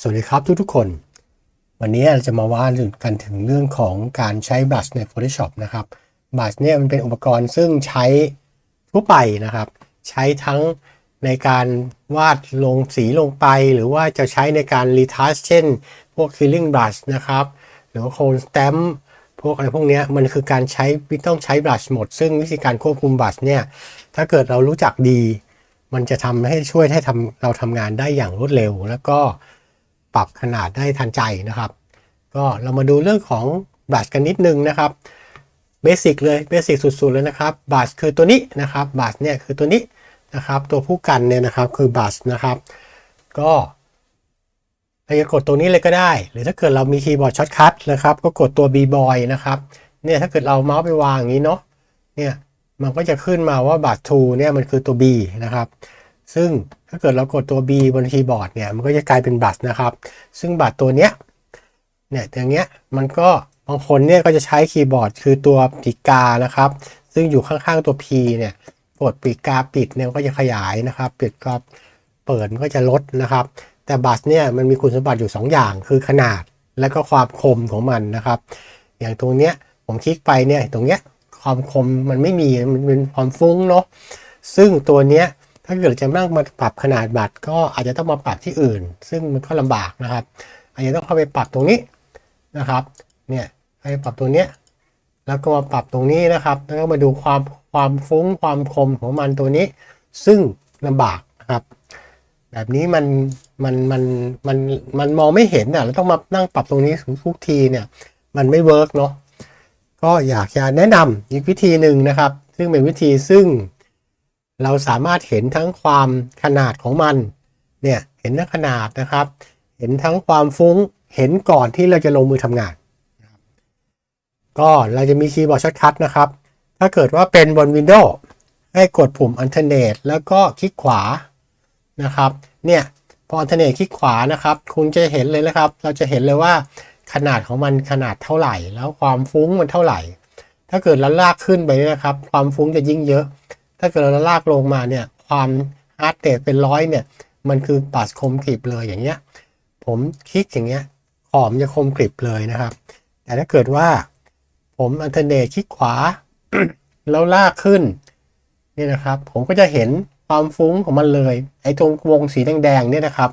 สวัสดีครับทุกทุกๆคน วันนี้เราจะมาว่ากันถึงเรื่องของการใช้บลัชใน Photoshop นะครับบลัชเนี่ยมันเป็นอุปกรณ์ซึ่งใช้ทั่วไปนะครับ ใช้ทั้งในการวาดลงสีลงไป หรือว่าจะใช้ในการรีทัชเช่น พวก filling brush นะครับ หรือว่า cold stamp พวกอะไรพวกเนี้ยมันคือการใช้ต้องใช้บลัชหมด ซึ่งวิธีการควบคุมบลัชเนี่ยถ้าเกิดเรารู้จักดี มันจะทำให้ช่วยให้ทำเราทำงานได้อย่างรวดเร็ว แล้วก็ ปรับขนาดได้ทันใจนะครับ ก็เรามาดูเรื่องของบลัชกันนิดนึงนะครับเบสิกเลยเบสิกสุดๆเลยนะครับบลัชคือตัวนี้นะครับบลัชเนี่ยคือตัวนี้นะครับตัวผู้กันเนี่ยนะครับคือบลัชนะครับ ก็เราจะกดตัวนี้เลยก็ได้ หรือถ้าเกิดเรามีคีย์บอร์ดช็อตคัทนะครับ ก็กดตัว B boy นะครับเนี่ยถ้าเกิดเราเมาส์ไปวางอย่างนี้เนาะเนี่ยมันก็จะขึ้นมาว่าบัตร to เนี่ยมันคือตัว B นะครับ ซึ่งถ้าเกิดเรากดตัว B บนคีย์บอร์ดเนี่ยมันก็จะกลายเป็นบัตรนะครับ ซึ่งบัตรตัวเนี้ยเนี่ยอย่างเงี้ยมันก็บางคนเนี่ยก็จะใช้คีย์บอร์ดคือตัวปีกานะครับ ซึ่งอยู่ข้างๆตัว P เนี่ยกดปีกาปิดเนี่ยก็จะขยายนะครับปิดก็เปิดมันก็จะลดนะครับ แต่บัตรเนี่ยมันมีคุณสมบัติอยู่ 2 อย่างคือขนาดและก็ความคมของมันนะครับ อย่างตรงเนี้ยผมคลิกไปเนี่ยตรงเนี้ยความคมมันไม่มีมันเป็นความฟุ้งเนาะซึ่งตัวเนี้ย ถ้าเกิดจะนั่งมาปรับขนาดบัตร ก็อาจจะต้องมาปรับที่อื่น ซึ่งมันก็ลำบากนะครับ อาจจะต้องเข้าไปปรับตรงนี้นะครับ เนี่ยไปปรับตรงเนี้ย แล้วก็มาปรับตรงนี้นะครับ แล้วก็มาดูความความฟุ้งความคมของมันตัวนี้ ซึ่งลำบากนะครับ แบบนี้มันมันมันมันมันมองไม่เห็นอะเราต้องมานั่งปรับตรงนี้ทุกทีเนี่ย มันไม่เวิร์กเนาะก็อยากจะแนะนำอีกวิธีหนึ่งนะครับ ซึ่งเป็นวิธีซึ่ง เราสามารถเห็นทั้งความขนาดของมันเนี่ยเห็นทั้งขนาดนะครับ เห็นทั้งความฟุ้งเห็นก่อนที่เราจะลงมือทำงาน ก็เราจะมีคีย์บอร์ดช็อตคัทนะครับ ถ้าเกิดว่าเป็นบน Windows ให้กดปุ่ม Alternate แล้วก็คลิกขวานะครับเนี่ยพอ Alternate คลิกขวานะครับ คุณจะเห็นเลยนะครับ เราจะเห็นเลยว่าขนาดของมันขนาดเท่าไหร่ แล้วความฟุ้งมันเท่าไหร่ ถ้าเกิดเราลากขึ้นไปนะครับ ความฟุ้งจะยิ่งเยอะ ถ้าเกิดเราลากลงมาเนี่ยความฮาร์ดเรทเป็นร้อยเนี่ย มันคือปัสคมกริบเลยอย่างเงี้ย ผมคลิกอย่างเงี้ยขอมจะคมกริบเลยนะครับ แต่ถ้าเกิดว่า ผมอันเทอร์เนทคลิกขวา แล้วลากขึ้นนี่นะครับ ผมก็จะเห็นความฟุ้งของมันเลย ไอ้ตรงวงสีแดงๆเนี่ยนะครับ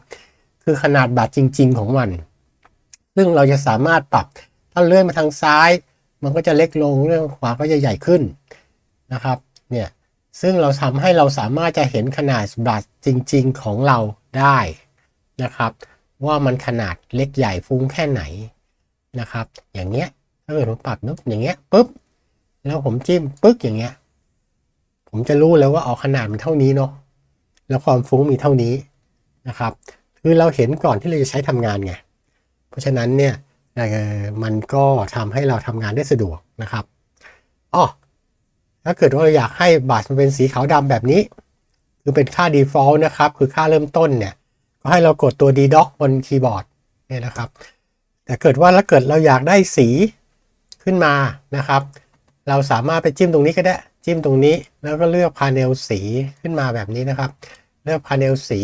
คือขนาดบัตรจริง ๆ ของมัน ซึ่งเราจะสามารถปรับถ้าเลื่อนมาทางซ้าย มันก็จะเล็กลงเรื่องขวาก็จะใหญ่ขึ้นนะครับ เนี่ย ซึ่งเราทำให้เราสามารถจะเห็นขนาดบัตรจริง ๆ ของเราได้นะครับ ว่ามันขนาดเล็กใหญ่ฟุ้งแค่ไหนนะครับ อย่างเงี้ยถ้าเกิดผมปรับนุ๊บอย่างเงี้ยปุ๊บแล้วผมจิ้มปึ๊กอย่างเงี้ย ผมจะรู้แล้วว่าเอาขนาดมันเท่านี้เนาะแล้วความฟุ้งมีเท่านี้นะครับ คือเราเห็นก่อนที่เราจะใช้ทำงานไงเพราะฉะนั้นเนี่ยมันก็ทำให้เราทำงานได้สะดวกนะครับอ๋อ ถ้าเกิดว่าเราอยากให้บัตรมันเป็นสีขาวดำแบบนี้ คือเป็นค่า default นะครับ คือค่าเริ่มต้นเนี่ย ก็ให้เรากดตัว d doc บนคีย์บอร์ดเนี่ยนะครับ แต่เกิดว่าถ้าเกิดเราอยากได้สีขึ้นมานะครับ เราสามารถไปจิ้มตรงนี้ก็ได้ จิ้มตรงนี้ แล้วก็เลือกพาเนลสีขึ้นมาแบบนี้นะครับ เลือกพาเนลสี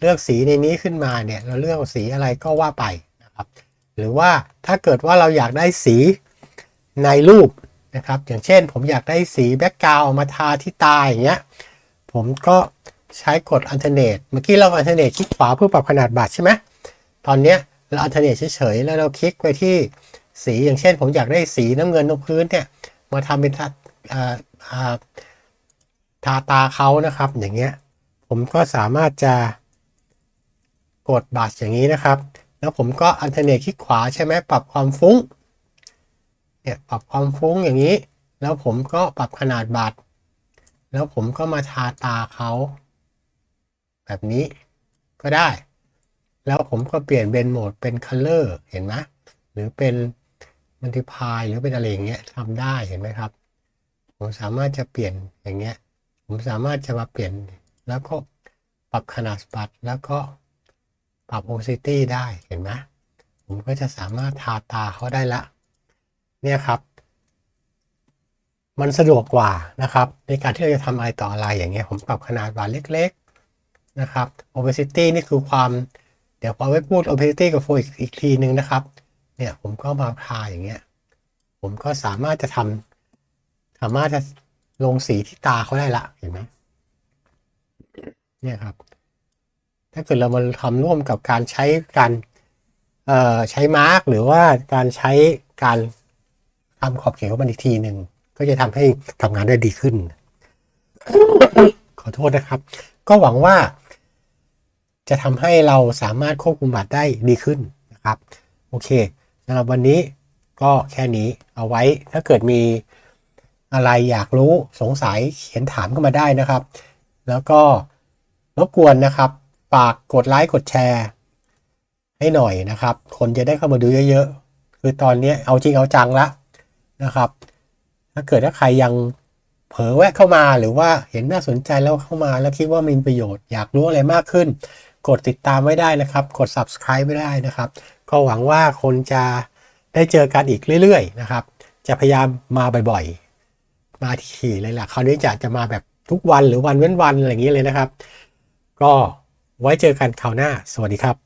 เลือกสีในนี้ขึ้นมาเนี่ย เราเลือกสีอะไรก็ว่าไปนะครับ หรือว่าถ้าเกิดว่าเราอยากได้สีในรูป นะครับ อย่างเช่นผมอยากได้สีแบ็กกราวมาทาที่ตาอย่างเงี้ย ผมก็ใช้กด alternate เมื่อกี้เรา alternate คลิกขวาเพื่อปรับขนาดบัตรใช่ไหมตอนเนี้ยเรา alternate เฉยๆ แล้วเราคลิกไปที่สีอย่างเช่น ผมอยากได้สีน้ำเงินตรงพื้นเนี่ยมาทำเป็นทาทาตาเขานะครับ อย่างเงี้ย ผมก็สามารถจะกดบัตรอย่างนี้นะครับ แล้วผมก็ alternate คลิกขวาใช่ไหมปรับความฟุ้ง เนี่ยปรับความฟุ้งอย่างนี้ แล้วผมก็ปรับขนาดบัตร แล้วผมก็มาทาตาเขา แบบนี้ก็ได้ แล้วผมก็เปลี่ยนเป็นโหมดเป็น color เห็นไหมหรือเป็น multiply หรือเป็นอะไรอย่างเงี้ยทำได้เห็นไหมครับ ผมสามารถจะเปลี่ยนอย่างเงี้ย ผมสามารถจะมาเปลี่ยนแล้วก็ปรับขนาดบัตรแล้วก็ปรับ opacity ได้เห็นไหมผมก็จะสามารถทาตาเขาได้ละ เนี่ยครับ มันสะดวกกว่านะครับ ในการที่เราจะทำอะไรต่ออะไรอย่างเงี้ยผมปรับขนาดบัตรเล็กๆนะครับ opacity นี่คือความเดี๋ยวพอไว้พูด opacity กับ flow อีกอีกทีนึงนะครับ เนี่ยผมก็มาพาอย่างเงี้ยผมก็สามารถจะทำสามารถจะลงสีที่ตาเขาได้ละเห็นไหมเนี่ยครับ ถ้าเกิดเรามาทำร่วมกับการใช้การใช้มาร์กหรือว่าการใช้การ ทำขอบเขตของมันอีกทีหนึ่งก็จะทำให้ทำงานได้ดีขึ้น ขอโทษนะครับ ก็หวังว่าจะทำให้เราสามารถควบคุมบัตรได้ดีขึ้นนะครับ โอเคสำหรับวันนี้ก็แค่นี้เอาไว้ถ้าเกิดมีอะไรอยากรู้สงสัยเขียนถามเข้ามาได้นะครับ แล้วก็รบกวนนะครับฝากกดไลค์กดแชร์ ให้หน่อยนะครับ คนจะได้เข้ามาดูเยอะๆ คือตอนนี้เอาจริงเอาจังละ นะครับ ถ้าเกิดถ้าใครยังเผลอแวะเข้ามาหรือว่าเห็นน่าสนใจแล้วเข้ามาแล้วคิดว่ามีประโยชน์อยากรู้อะไรมากขึ้น กดติดตามไว้ได้นะครับ กด subscribe ไว้ได้นะครับ ก็หวังว่าคนจะได้เจอกันอีกเรื่อยๆนะครับ จะพยายามมาบ่อยๆ มาถี่เลยล่ะคราวนี้จะจะมาแบบทุกวันหรือวันเว้นวันอะไรอย่างนี้เลยนะครับ ก็ไว้เจอกันคราวหน้า สวัสดีครับ